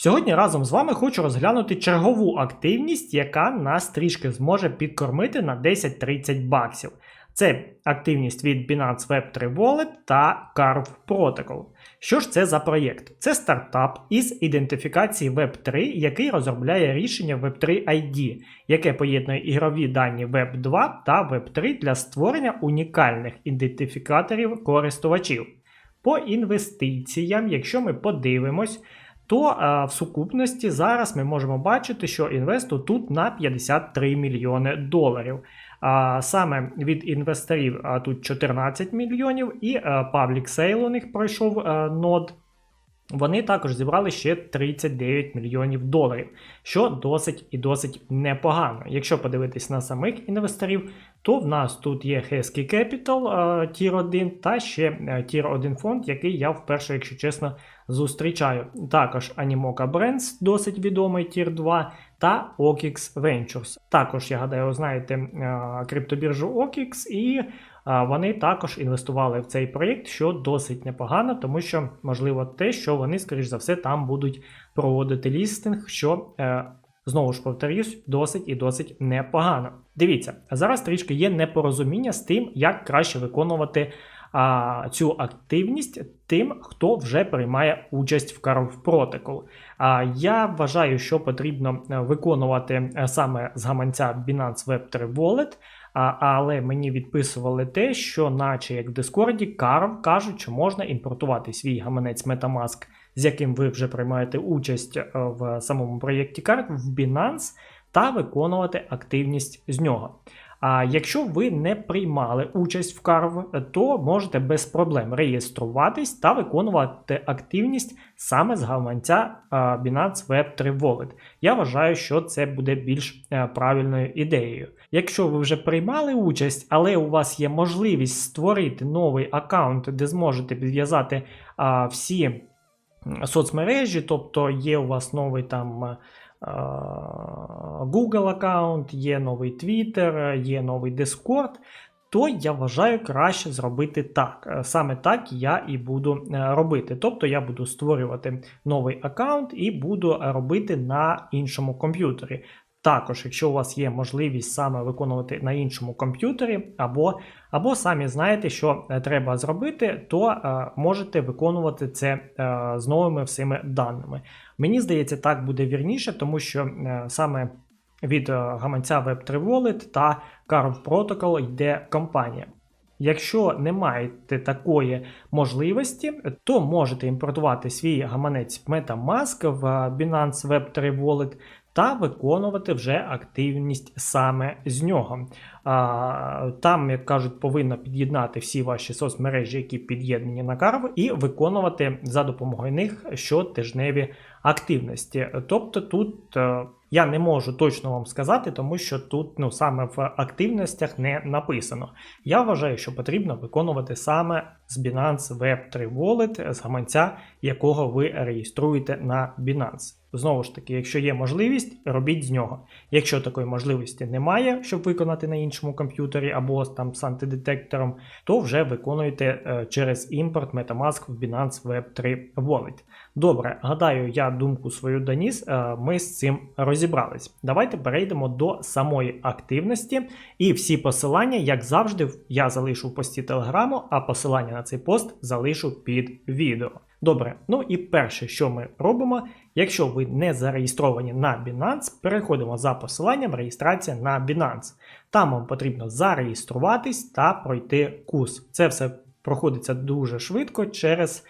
Сьогодні разом з вами хочу розглянути чергову активність, яка нас трішки зможе підкормити на 10-30 баксів. Це активність від Binance Web3 Wallet та Carve Protocol. Що ж це за проєкт? Це стартап із ідентифікації Web3, який розробляє рішення Web3 ID, яке поєднує ігрові дані Web2 та Web3 для створення унікальних ідентифікаторів користувачів. По інвестиціям, якщо ми подивимось, то а, в сукупності зараз ми можемо бачити, що інвесту тут на 53 мільйони доларів. А, саме від інвесторів а, тут 14 мільйонів, і а, Public Sale у них пройшов а, нод. Вони також зібрали ще 39 мільйонів доларів, що досить і досить непогано. Якщо подивитись на самих інвесторів, то в нас тут є Hesky Capital Tier 1 та ще Tier 1 фонд, який я вперше, якщо чесно, зустрічаю. Також Animoca Brands, досить відомий Tier 2, та OKX Ventures. Також, я гадаю, знаєте криптобіржу OKX, і вони також інвестували в цей проєкт, що досить непогано, тому що можливо те, що вони, скоріш за все, там будуть проводити лістинг, що. Е, Знову ж повторюсь, досить і досить непогано. Дивіться, зараз трішки є непорозуміння з тим, як краще виконувати а, цю активність тим, хто вже приймає участь в Protocol. А я вважаю, що потрібно е, виконувати е, саме з гаманця Binance Web3 Wallet. А, але мені відписували те, що, наче як в Discord, Carve кажуть, що можна імпортувати свій гаманець Metamask, з яким ви вже приймаєте участь е, в самому проєкті Carve, в Binance, та виконувати активність з нього. А якщо ви не приймали участь в Carve, то можете без проблем реєструватись та виконувати активність саме з гаманця Binance Web3 Wallet. Я вважаю, що це буде більш е, правильною ідеєю. Якщо ви вже приймали участь, але у вас є можливість створити новий аккаунт, де зможете підв'язати всі соцмережі, тобто є у вас новий там. Google аккаунт, є новий Twitter, є новий Discord, то я вважаю краще зробити так. Е, саме так я і буду е, робити. Тобто я буду створювати новий аккаунт і буду робити на іншому комп'ютері. Також, якщо у вас є можливість саме виконувати на іншому комп'ютері, або або самі знаєте, що е, треба зробити, то е, можете виконувати це е, з новими всіми даними. Мені здається, так буде вірніше, тому що саме від гаманця Web3 Wallet та Carve Protocol йде компанія. Якщо не маєте такої можливості, то можете імпортувати свій гаманець Metamask в Binance Web3 Wallet та виконувати вже активність саме з нього. Там, як кажуть, повинно під'єднати всі ваші соцмережі, які під'єднані на Carve, і виконувати за допомогою них щотижневі активності. Тобто тут е, я не можу точно вам сказати, тому що тут ну, саме в активностях не написано. Я вважаю, що потрібно виконувати саме з Binance Web3 Wallet, з гаманця, якого ви реєструєте на Binance. Знову ж таки, якщо є можливість, робіть з нього. Якщо такої можливості немає, щоб виконати на іншому комп'ютері або там з антидетектором, то вже виконуєте е, через імпорт Metamask в Binance Web3 Wallet. Добре, гадаю, я думку свою доніс, е, ми з цим розібрались. Давайте перейдемо до самої активності. І всі посилання, як завжди, я залишу в пості телеграму, а посилання на цей пост залишу під відео. Добре, ну і перше, що ми робимо, якщо ви не зареєстровані на Binance, переходимо за посиланням реєстрація на Binance. Там вам потрібно зареєструватись та пройти курс. Це все проходиться дуже швидко через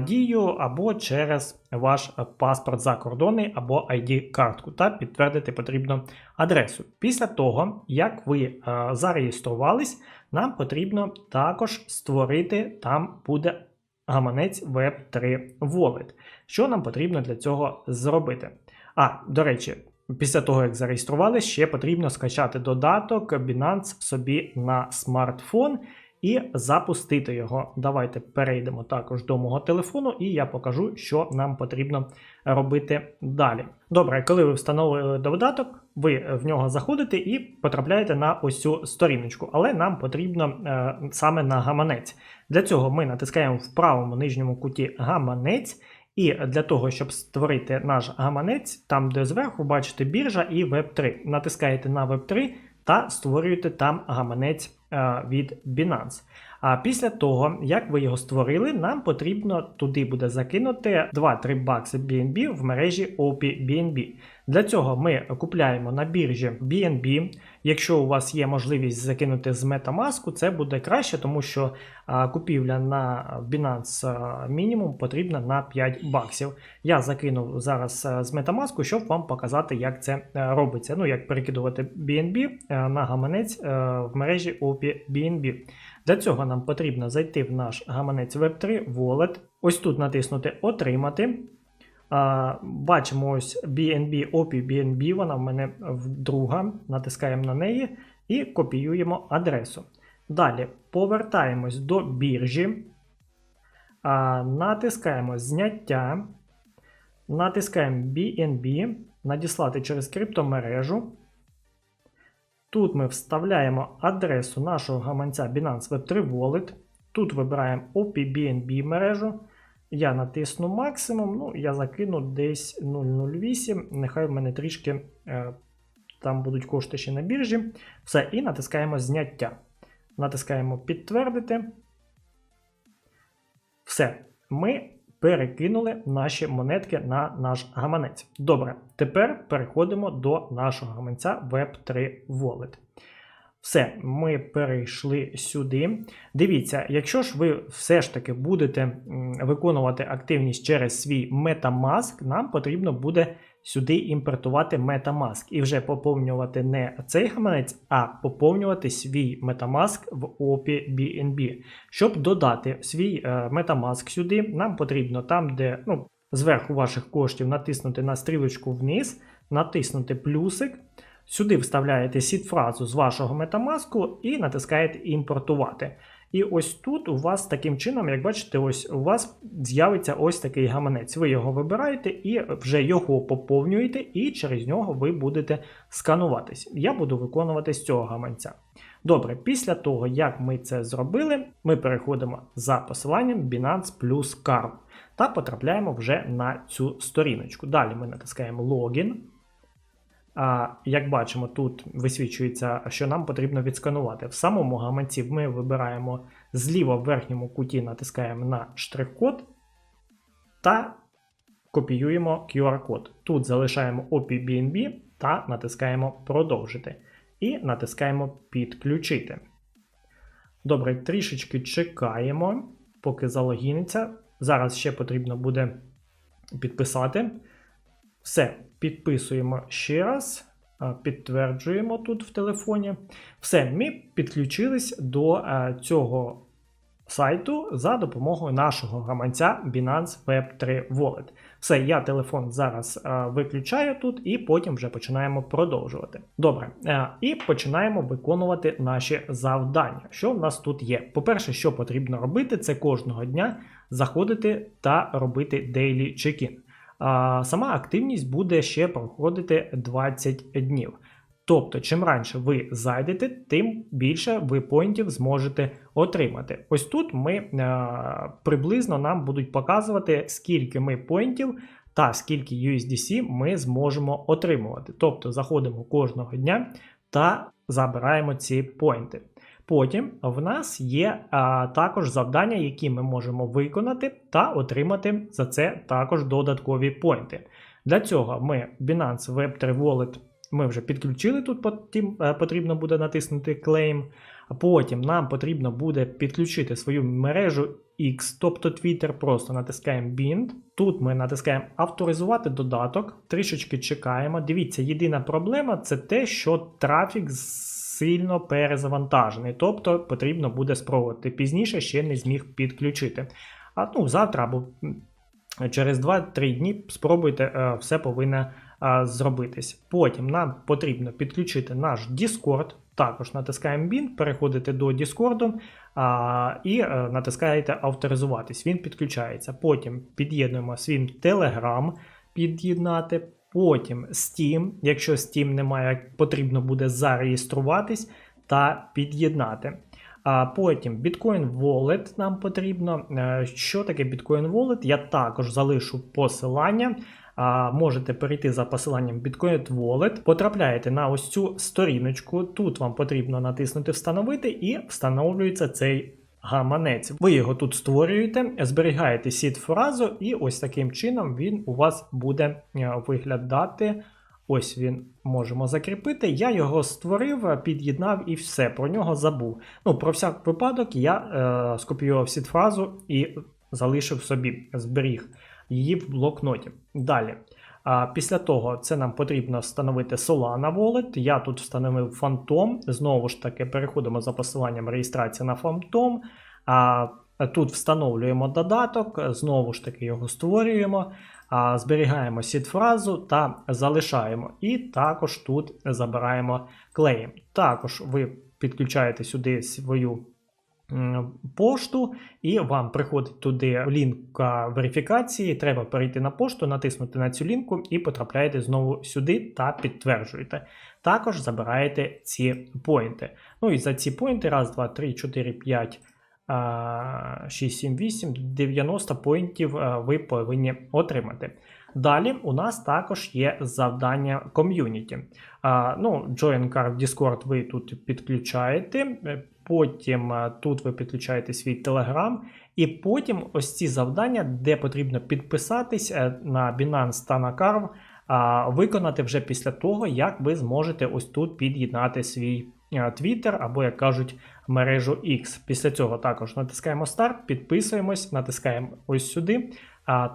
дію або через ваш паспорт закордонний або ID-картку та підтвердити потрібну адресу. Після того, як ви зареєструвались, нам потрібно також створити, там буде гаманець Web3 Wallet. Що нам потрібно для цього зробити? А, до речі, після того, як зареєстрували, ще потрібно скачати додаток Binance собі на смартфон і запустити його. Давайте перейдемо також до мого телефону, і я покажу, що нам потрібно робити далі. Добре, коли ви встановили додаток, ви в нього заходите і потрапляєте на ось цю сторіночку, але нам потрібно е, саме на гаманець. Для цього ми натискаємо в правому нижньому куті гаманець. І для того, щоб створити наш гаманець, там, де зверху бачите біржа і Web3. Натискаєте на Web3 та створюєте там гаманець від Binance. А після того, як ви його створили, нам потрібно туди буде закинути 2-3 бакси BNB в мережі OP BNB. Для цього ми купляємо на біржі BNB. Якщо у вас є можливість закинути з Metamask, це буде краще, тому що купівля на Binance мінімум потрібна на 5 баксів. Я закинув зараз з Metamask, щоб вам показати, як це робиться. Ну, як перекидувати BNB на гаманець в мережі OP BNB. Для цього нам потрібно зайти в наш гаманець Web3 Wallet. Ось тут натиснути Отримати. Бачимо ось BNB OP BNB, вона в мене друга. Натискаємо на неї і копіюємо адресу. Далі повертаємось до біржі, натискаємо зняття, натискаємо BNB, надіслати через криптомережу. Тут ми вставляємо адресу нашого гаманця Binance Web3 Wallet. Тут вибираємо OP-BNB мережу. Я натисну максимум, ну, я закину десь 0,08. Нехай в мене трішки е, там будуть кошти ще на біржі. Все, і натискаємо зняття. Натискаємо підтвердити. Все. Ми перекинули наші монетки на наш гаманець. Добре, тепер переходимо до нашого гаманця Web3 Wallet. Все, ми перейшли сюди. Дивіться, якщо ж ви все ж таки будете виконувати активність через свій Metamask, нам потрібно буде сюди імпортувати Metamask і вже поповнювати не цей гаманець, а поповнювати свій Metamask в OPI BNB. Щоб додати свій е, Metamask сюди, нам потрібно там, де ну, зверху ваших коштів натиснути на стрілочку вниз, натиснути плюсик. Сюди вставляєте сід-фразу з вашого Metamask і натискаєте імпортувати. І ось тут у вас таким чином, як бачите, ось у вас з'явиться ось такий гаманець. Ви його вибираєте і вже його поповнюєте, і через нього ви будете скануватись. Я буду виконувати з цього гаманця. Добре, після того, як ми це зробили, ми переходимо за посиланням Binance plus Card та потрапляємо вже на цю сторіночку. Далі ми натискаємо Логін. Як бачимо, тут висвічується, що нам потрібно відсканувати. В самому гаманці ми вибираємо зліва в верхньому куті, натискаємо на штрих-код та копіюємо QR-код. Тут залишаємо OPBNB та натискаємо Продовжити. І натискаємо Підключити. Добре, трішечки чекаємо, поки залогіниться. Зараз ще потрібно буде підписати. Все, підписуємо ще раз, підтверджуємо тут в телефоні. Все, ми підключились до е, цього сайту за допомогою нашого гаманця Binance Web3 Wallet. Все, я телефон зараз е, виключаю тут і потім вже починаємо продовжувати. Добре, е, і починаємо виконувати наші завдання. Що в нас тут є? По-перше, що потрібно робити, це кожного дня заходити та робити daily check-in сама активність буде ще проходити 20 днів. Тобто, чим раніше ви зайдете, тим більше ви поінтів зможете отримати. Ось тут ми е, приблизно нам будуть показувати, скільки ми поінтів та скільки USDC ми зможемо отримувати. Тобто заходимо кожного дня та забираємо ці поінти. Потім в нас є а, також завдання, які ми можемо виконати та отримати за це також додаткові поінти. Для цього ми Binance Web3 Wallet ми вже підключили тут, потім е, потрібно буде натиснути Claim. Потім нам потрібно буде підключити свою мережу X, тобто Twitter, просто натискаємо Bind. Тут ми натискаємо авторизувати додаток, трішечки чекаємо. Дивіться, єдина проблема це те, що трафік сильно перезавантажений, тобто потрібно буде спробувати. Пізніше ще не зміг підключити. А ну, завтра або через 2-3 дні спробуйте, е, все повинно е, зробитись. Потім нам потрібно підключити наш Discord. Також натискаємо BIN, переходите до Discord і е, натискаєте авторизуватись. Він підключається. Потім під'єднуємо свій Telegram, під'єднати. Потім Steam. Якщо Steam немає, потрібно буде зареєструватись та під'єднати. А потім Bitcoin Wallet нам потрібно. Е, Що таке Bitcoin Wallet? Я також залишу посилання. Можете перейти за посиланням Bitcoin Wallet, потрапляєте на ось цю сторіночку. Тут вам потрібно натиснути Встановити і встановлюється цей гаманець. Ви його тут створюєте, зберігаєте сід фразу, і ось таким чином він у вас буде е, виглядати. Ось він можемо закріпити. Я його створив, під'єднав і все. Про нього забув. Ну, про всяк випадок я е, скопіював сід фразу і залишив собі, зберіг її в блокноті. Далі. Після того це нам потрібно встановити Solana Wallet. Я тут встановив Phantom. Знову ж таки, переходимо за посиланням реєстрації на Phantom. А, тут встановлюємо додаток, знову ж таки його створюємо, зберігаємо сід-фразу та залишаємо. І також тут забираємо клеєм. Також ви підключаєте сюди свою пошту, і вам приходить туди лінка верифікації. Треба перейти на пошту, натиснути на цю лінку і потрапляєте знову сюди та підтверджуєте. Також забираєте ці поінти. Ну і за ці поінти, раз, два, три, 4, 5. 6, 7, 8, 90 поінтів ви повинні отримати. Далі у нас також є завдання ком'юніті. Ну, Join Card Discord ви тут підключаєте, потім е, тут ви підключаєте свій Telegram, і потім ось ці завдання, де потрібно підписатись е, на Binance та на Carve, виконати вже після того, як ви зможете ось тут під'єднати свій е, Twitter або, як кажуть, мережу X. Після цього також натискаємо старт, підписуємось, натискаємо ось сюди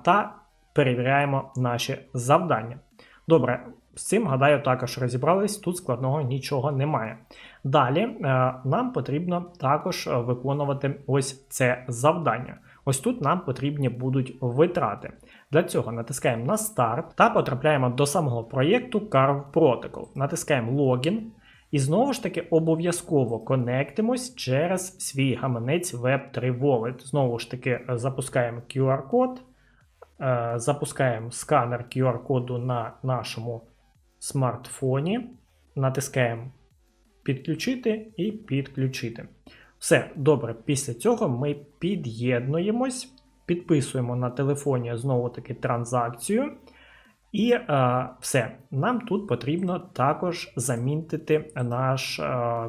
та перевіряємо наші завдання. Добре, з цим, гадаю, також розібрались, тут складного нічого немає. Далі е, нам потрібно також е, виконувати ось це завдання. Ось тут нам потрібні будуть витрати. Для цього натискаємо на старт та потрапляємо до самого проєкту Carve Protocol. Натискаємо логін. І знову ж таки обов'язково конектимось через свій гаманець Web3 Wallet. Знову ж таки, е, запускаємо QR-код, запускаємо сканер QR-коду на нашому смартфоні, натискаємо підключити і підключити. Все, добре, після цього ми під'єднуємось, підписуємо на телефоні знову таки транзакцію. І е, все, нам тут потрібно також замінтити наш е,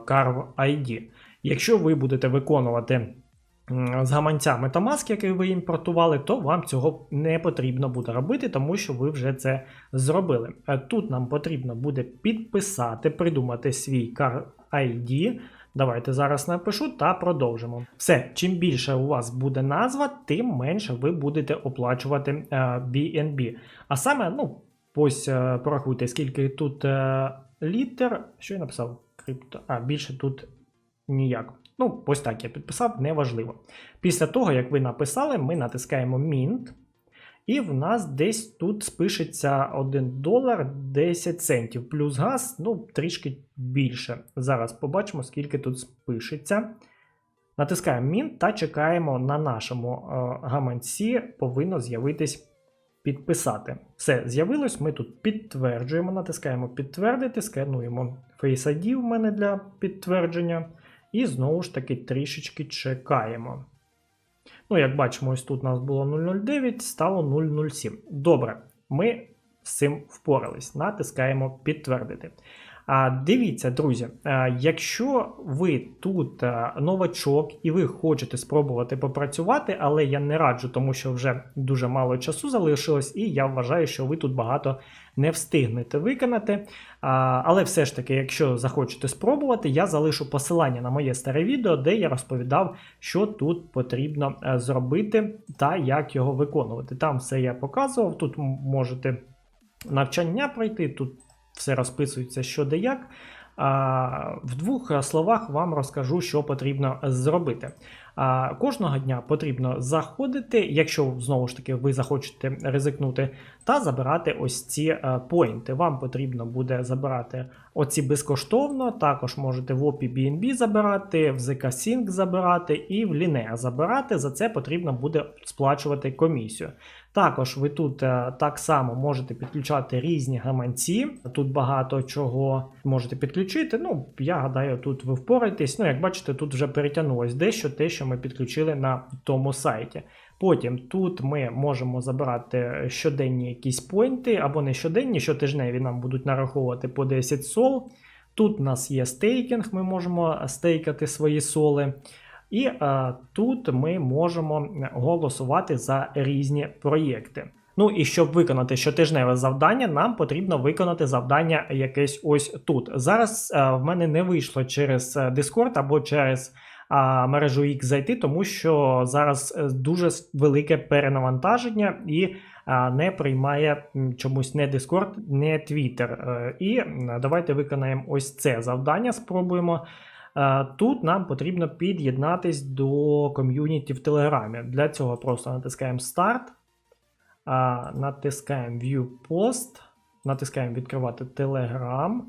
Carve ID. Якщо ви будете виконувати з гаманця Metamask, який ви імпортували, то вам цього не потрібно буде робити, тому що ви вже це зробили. Е, Тут нам потрібно буде підписати, придумати свій Carve ID. Давайте зараз напишу та продовжимо. Все, чим більше у вас буде назва, тим менше ви будете оплачувати е, BNB. А саме, ну, ось е, порахуйте, скільки тут е, літер. Що я написав? Крипто. А, більше тут ніяк. Ну, ось так я підписав, неважливо. Після того, як ви написали, ми натискаємо Mint. І в нас десь тут спишеться 1 долар 10 центів. Плюс газ, ну, трішки більше. Зараз побачимо, скільки тут спишеться. Натискаємо Mint та чекаємо на нашому е, гаманці, повинно з'явитись підписати. Все, з'явилось. Ми тут підтверджуємо, натискаємо підтвердити, скануємо Face ID в мене для підтвердження. І знову ж таки трішечки чекаємо. Ну, як бачимо, ось тут у нас було 009, стало 007. Добре, ми з цим впорались. Натискаємо підтвердити. А, Дивіться, друзі, якщо ви тут новачок і ви хочете спробувати попрацювати, але я не раджу, тому що вже дуже мало часу залишилось, і я вважаю, що ви тут багато не встигнете виконати. Але все ж таки, якщо захочете спробувати, я залишу посилання на моє старе відео, де я розповідав, що тут потрібно е, зробити та як його виконувати. Там все я показував. Тут можете навчання пройти, тут все розписується що де як. В двох словах вам розкажу, що потрібно зробити. Кожного дня потрібно заходити, якщо знову ж таки ви захочете ризикнути, та забирати ось ці е, поінти. Вам потрібно буде забирати оці безкоштовно. Також можете в OPI BNB забирати, в ZK забирати і в Linea забирати. За це потрібно буде сплачувати комісію. Також ви тут е, так само можете підключати різні гаманці. Тут багато чого можете підключити. Ну, я гадаю, тут ви впораєтесь. Ну, як бачите, тут вже перетягнулось дещо те, що ми підключили на тому сайті. Потім тут ми можемо забирати щоденні якісь поінти, або не щоденні, щотижневі нам будуть нараховувати по 10 сол. Тут у нас є стейкінг, ми можемо стейкати свої соли. І е, тут ми можемо голосувати за різні проєкти. Ну і щоб виконати щотижневе завдання, нам потрібно виконати завдання якесь ось тут. Зараз е, в мене не вийшло через е, Discord або через а, мережу X зайти, тому що зараз е, дуже велике перенавантаження і а, не приймає чомусь не Discord, не Twitter. Е, І давайте виконаємо ось це завдання. Спробуємо. Е, Тут нам потрібно під'єднатись до ком'юніті в Телеграмі. Для цього просто натискаємо Старт, натискаємо View Post, натискаємо відкривати Telegram,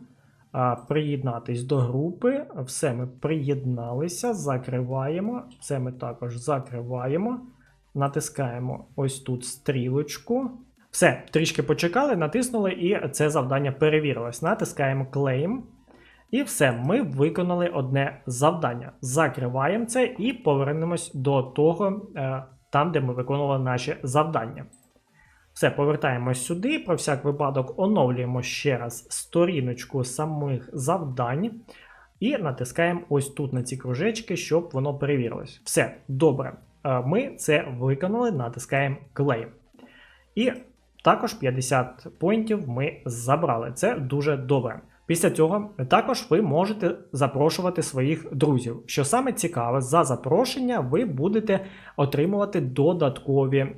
приєднатись до групи. Все ми приєдналися, закриваємо. Це ми також закриваємо. Натискаємо ось тут стрілочку. Все, трішки почекали, натиснули, і це завдання перевірилось. Натискаємо Claim. І все, ми виконали одне завдання. Закриваємо це і повернемось до того, е, там, де ми виконували наші завдання. Все, повертаємось сюди. Про всяк випадок оновлюємо ще раз сторіночку самих завдань. І натискаємо ось тут на ці кружечки, щоб воно перевірилось. Все, добре. Е, Ми це виконали, натискаємо Claim. І також 50 поінтів ми забрали. Це дуже добре. Після цього також ви можете запрошувати своїх друзів. Що саме цікаве, за запрошення ви будете отримувати додаткові е,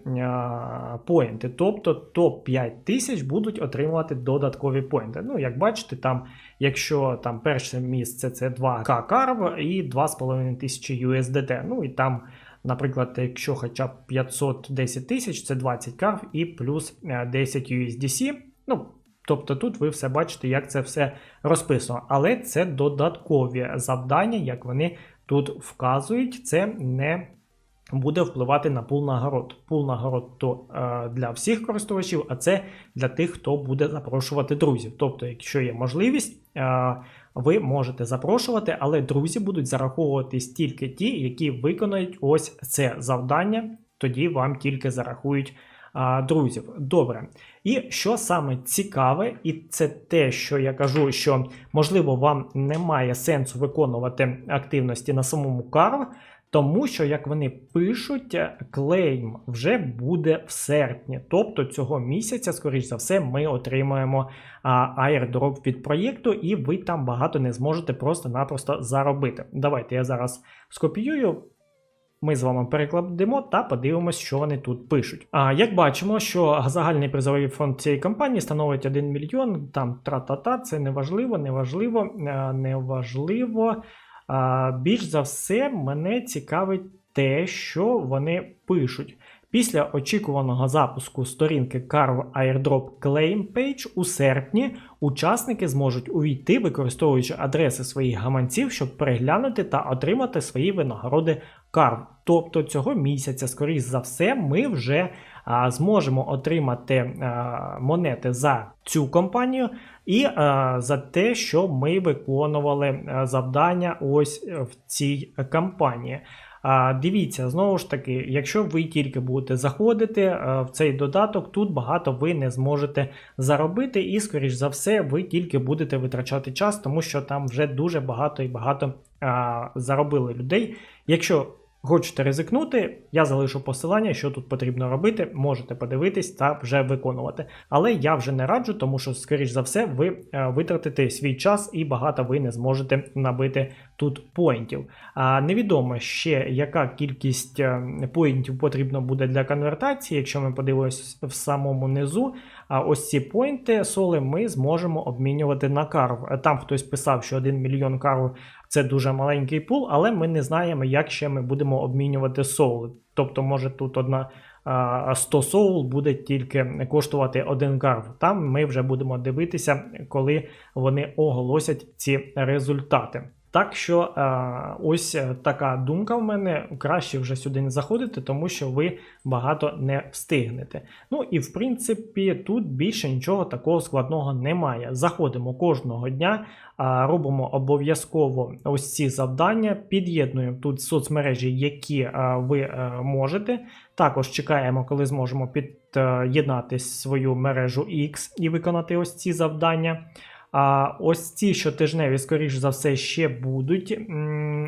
поінти. Тобто топ-5 тисяч будуть отримувати додаткові поінти. Ну, як бачите, там, якщо там перше місце це 2К карв і 2,5 тисячі USDT. Ну і там. Наприклад, якщо хоча б 510 тисяч, це 20 карв і плюс е, 10 USDC. Ну, тобто тут ви все бачите, як це все розписано. Але це додаткові завдання, як вони тут вказують, це не буде впливати на пул нагород. Пул нагород то е, для всіх користувачів, а це для тих, хто буде запрошувати друзів. Тобто, якщо є можливість, е, ви можете запрошувати, але друзі будуть зараховуватись тільки ті, які виконають ось це завдання. Тоді вам тільки зарахують друзів. Добре. І що саме цікаве, і це те, що я кажу, що можливо вам немає сенсу виконувати активності на самому карв, тому що, як вони пишуть, клейм вже буде в серпні. Тобто цього місяця, скоріш за все, ми отримаємо а, airdrop від проєкту, і ви там багато не зможете просто-напросто заробити. Давайте я зараз скопіюю. Ми з вами перекладемо та подивимось, що вони тут пишуть. А як бачимо, що загальний призовий фонд цієї компанії становить 1 мільйон, там тра-та-та, це неважливо, неважливо, е, неважливо. А, більш за все, мене цікавить те, що вони пишуть. Після очікуваного запуску сторінки Carve Airdrop Claim Page у серпні учасники зможуть увійти, використовуючи адреси своїх гаманців, щоб переглянути та отримати свої винагороди Carve. Тобто цього місяця, скоріш за все, ми вже а, зможемо отримати а, монети за цю компанію і а, за те, що ми виконували завдання ось в цій кампанії. А, Дивіться, знову ж таки, якщо ви тільки будете заходити е, в цей додаток, тут багато ви не зможете заробити, і, скоріш за все, ви тільки будете витрачати час, тому що там вже дуже багато і багато а, заробили людей. Якщо хочете ризикнути, я залишу посилання, що тут потрібно робити, можете подивитись та вже виконувати. Але я вже не раджу, тому що, скоріш за все, ви е, витратите свій час і багато ви не зможете набити тут поінтів. А невідомо ще, яка кількість е, поінтів потрібно буде для конвертації. Якщо ми подивимось в самому низу, а ось ці поінти соли ми зможемо обмінювати на карв. Е, Там хтось писав, що 1 мільйон карв це дуже маленький пул, але ми не знаємо, як ще ми будемо обмінювати соули. Тобто, може тут одна а, 100 соул буде тільки коштувати один карв. Там ми вже будемо дивитися, коли вони оголосять ці результати. Так що е, ось е, така думка в мене. Краще вже сюди не заходити, тому що ви багато не встигнете. Ну і в принципі тут більше нічого такого складного немає. Заходимо кожного дня, робимо обов'язково ось ці завдання, під'єднуємо тут соцмережі, які ви е, можете. Також чекаємо, коли зможемо під'єднати свою мережу X і виконати ось ці завдання. А ось ці щотижневі, скоріш за все, ще будуть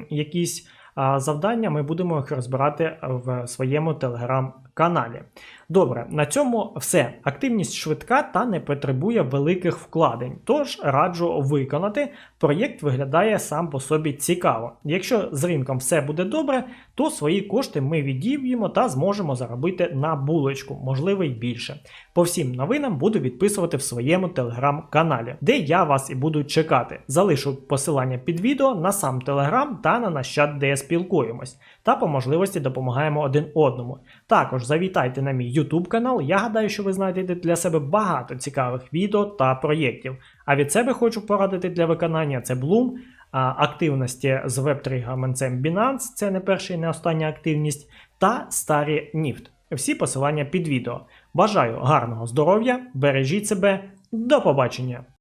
якісь завдання. Ми будемо їх розбирати в своєму телеграм-каналі. Добре, на цьому все. Активність швидка та не потребує великих вкладень. Тож раджу виконати. Проєкт виглядає сам по собі цікаво. Якщо з ринком все буде добре, то свої кошти ми відіб'ємо та зможемо заробити на булочку, можливо й більше. По всім новинам буду відписувати в своєму телеграм-каналі, де я вас і буду чекати. Залишу посилання під відео на сам телеграм та на наш чат, де спілкуємось, та по можливості допомагаємо один одному. Також завітайте на мій YouTube канал. Я гадаю, що ви знайдете для себе багато цікавих відео та проєктів. А від себе хочу порадити для виконання це Bloom, активності з веб-3 гаманцем Binance, це не перша і не остання активність, та старі Ніфт. Всі посилання під відео. Бажаю гарного здоров'я, бережіть себе, до побачення!